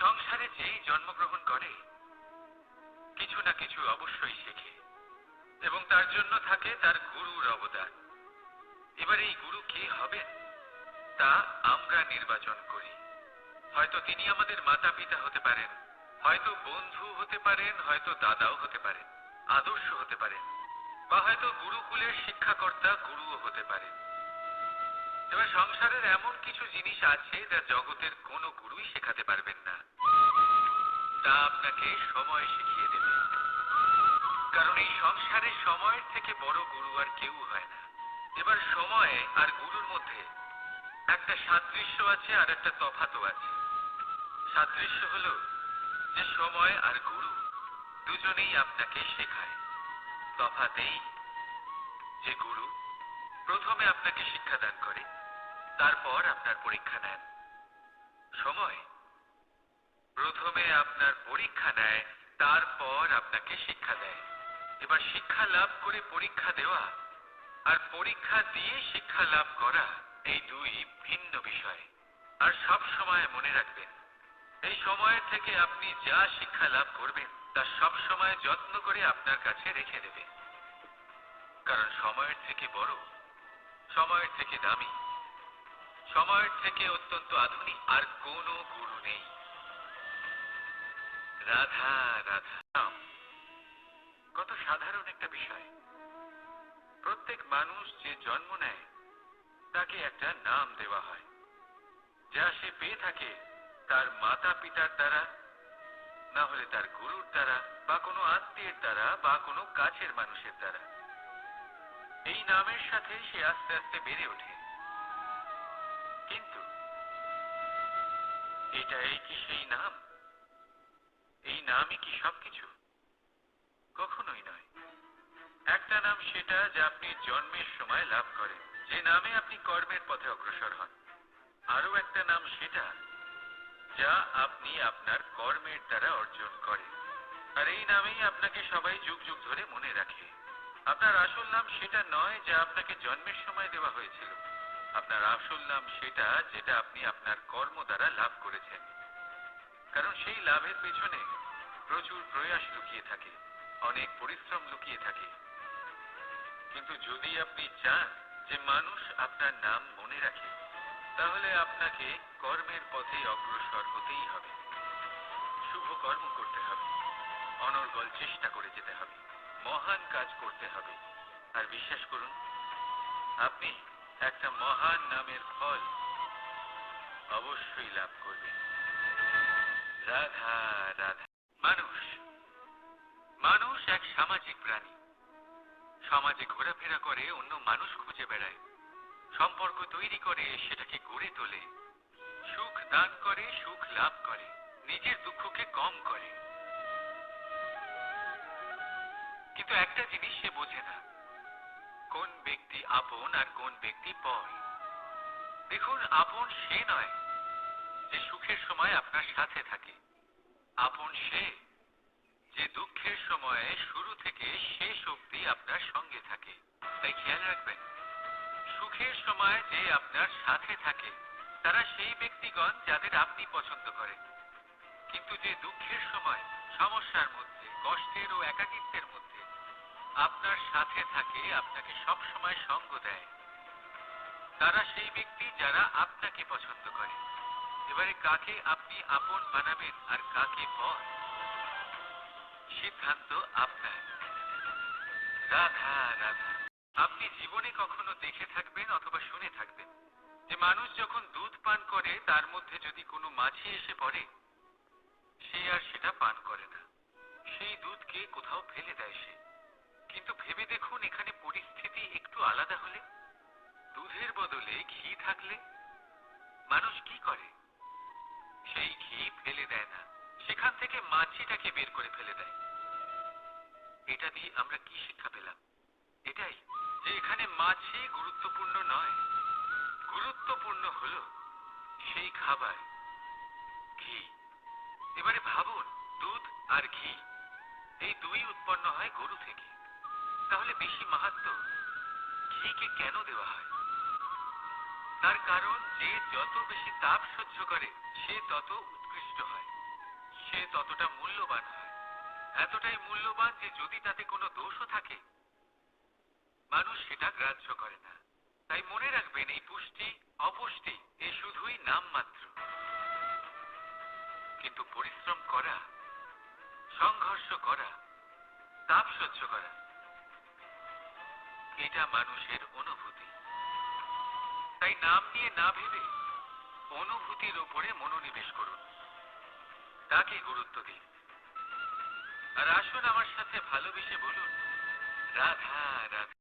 সংসারে যেই জন্মগ্রহণ করে, কিছু না কিছু অবশ্যই শেখে এবং তার জন্য থাকে তার গুরুর অবদান। এবার এই গুরু কে হবেন, তা আমরা নির্বাচন করি। হয়তো তিনি আমাদের মাতা পিতা হতে পারেন, হয়তো বন্ধু হতে পারেন, হয়তো দাদাও হতে পারেন, আদর্শ হতে পারেন, বা হয়তো গুরুকুলের শিক্ষাকর্তা গুরুও হতে পারেন। এবার সংসারের এমন কিছু জিনিস আছে যা জগতের কোনো গুরুই শেখাতে পারবেন না। তা আপনাকে সময় শিখিয়ে দেবে। কারণ এই সংসারে সময়ের থেকে বড় গুরু আর কেউ হয় না। এবার সময়ে আর গুরুর মধ্যে একটা সাদৃশ্য আছে আর একটা তফাতও আছে। সাদৃশ্য হলো যে সময় আর গুরু দুজনেই আপনাকে শেখায়। তফাতেই যে গুরু প্রথমে আপনাকে শিক্ষাদান করে। তারপর আপনার পরীক্ষা নেন। সময়? প্রথমে আপনার পরীক্ষা নেয়, তারপর আপনাকে শিক্ষা দেয়। এবার শিক্ষা লাভ করে পরীক্ষা দেওয়া আর পরীক্ষা দিয়ে শিক্ষা লাভ করা, এই দুই ভিন্ন বিষয়। আর সব সময় মনে রাখবেন, এই সময়ের থেকে আপনি যা শিক্ষা লাভ করবেন, তা সব সময় যত্ন করে আপনার কাছে রেখে দেবে কারণ সময়ের থেকে বড়, সময়ের থেকে দামি। সময়ের থেকে অত্যন্ত আধুনিক, আর কোনো গুরু নেই। রাধা রাধা। কত সাধারণ একটা বিষয়। প্রত্যেক মানুষ যে জন্ম নেয়, তাকে একটা নাম দেওয়া হয়। যা সে পেয়ে থাকে, তার মাতা পিতার দ্বারা, না হলে তার গুরুর দ্বারা, বা কোনো আত্মীয়ের দ্বারা, বা কোনো কাছের মানুষের দ্বারা। এই নামের সাথে সে আস্তে আস্তে বেড়ে ওঠে। কিন্তু এটাই কি সেই নাম? এই নামই কি সবকিছু? কখনোই নয়। একটা নাম সেটা যা আপনি জন্মের সময় লাভ করেন। যে নামে আপনি কর্মের পথে অগ্রসর হন। আরও একটা নাম সেটা যা আপনি আপনার কর্মের দ্বারা অর্জন করেন। আর এই নামেই আপনাকে সবাই যুগ যুগ ধরে মনে রাখে। আপনার আসল নাম সেটা নয় যা আপনাকে জন্মের সময় দেওয়া হয়েছিল। আপনার আসল নাম সেটা যেটা আপনি আপনার কর্ম দ্বারা লাভ করেছেন। কারণ সেই লাভের পেছনে প্রচুর প্রয়াস লুকিয়ে থাকে, অনেক পরিশ্রম লুকিয়ে থাকে। কিন্তু যদি আপনি চান যে মানুষ আপনার নাম মনে রাখে, তাহলে আপনাকে কর্মের পথে অগ্রসর হতেই হবে। শুভ কর্ম করতে হবে, অনর্গল চেষ্টা করে যেতে হবে, মহান কাজ করতে হবে। আর বিশ্বাস করুন, আপনি একটা মহান নামের ফল অবশ্যই লাভ করবেন রাধা রাধা। মানুষ। মানুষ এক সামাজিক প্রাণী। সমাজে ঘোরাফেরা করে, অন্য মানুষ খুঁজে বেড়ায়। সম্পর্ক তৈরি করে, সেটাকে গড়ে তোলে। সুখ দান করে, সুখ লাভ করে। নিজের দুঃখকে কম করে। কিন্তু একটা জিনিস সে বোঝে না। কোন ব্যক্তি আপন আর কোন ব্যক্তি পর? দেখুন, আপন সে নয় যে সুখের সময় আপনার সাথে থাকে। আপন সে যে দুঃখের সময়ে শুরু থেকে শেষ অবধি আপনার সঙ্গে থাকে। তাই খেয়াল রাখবেন, সুখের সময় যে আপনার সাথে থাকে, তারা সেই ব্যক্তিগণ যাদের আপনি পছন্দ করেন। কিন্তু যে দুঃখের সময়, সমস্যার মধ্যে, কষ্টের ও একাকিত্বের মধ্যে আপনার সাথে থাকে, আপনাকে সব সময় সঙ্গ দেয়। তারা সেই ব্যক্তি যারা আপনাকে পছন্দ করে। এবারে কাকে আপনি আপন বানাবেন আর কাকে পর সিদ্ধান্ত আপনার। রাধা রাধা, আপনি জীবনে কখনো দেখে থাকবেন অথবা শুনে থাকবেন যে মানুষ যখন দুধ পান করে, তার মধ্যে যদি কোনো মাছি এসে পড়ে, সে আর সেটা পান করে না। সেই দুধকে কোথাও ফেলে দেয় সে। কিন্তু ভেবে দেখুন, এখানে পরিস্থিতি একটু আলাদা হলে। দুধের বদলে ঘি থাকলে মানুষ কি করে? সেই ঘি ফেলে দেয় না। সেখান থেকে মাছিটাকে বের করে ফেলে দেয়। এটা দিয়ে আমরা কি শিক্ষা পেলাম? এটাই যে এখানে মাছি গুরুত্বপূর্ণ নয়। গুরুত্বপূর্ণ হলো সেই খাবার, ঘি। এবারে ভাবুন, দুধ আর ঘি, এই দুই উৎপন্ন হয় গরু থেকে। তাহলে বেশি মাহাত্ম? ঘিকে কেন দেওয়া হয়? তার কারণ, যে যত বেশি তাপ সহ্য করে, সে তত উৎকৃষ্ট হয়। সে ততটা মূল্যবান হয়। এতটাই মূল্যবান যে যদি তাতে কোনো দোষও থাকে, মানুষ সেটা গ্রাহ্য করে না। তাই মনে রাখবেন, এই পুষ্টি, অপুষ্টি, এ শুধুই নামমাত্র। কিন্তু পরিশ্রম করা, সংঘর্ষ করা, তাপ সহ্য করা এটা মানুষের অনুভূতি। তাই নাম নিয়ে না ভেবে অনুভূতির ওপরে মনোনিবেশ করুন। তাকে গুরুত্ব দিন। আর আসুন আমার সাথে ভালোবেসে বলুন, রাধা রাধা।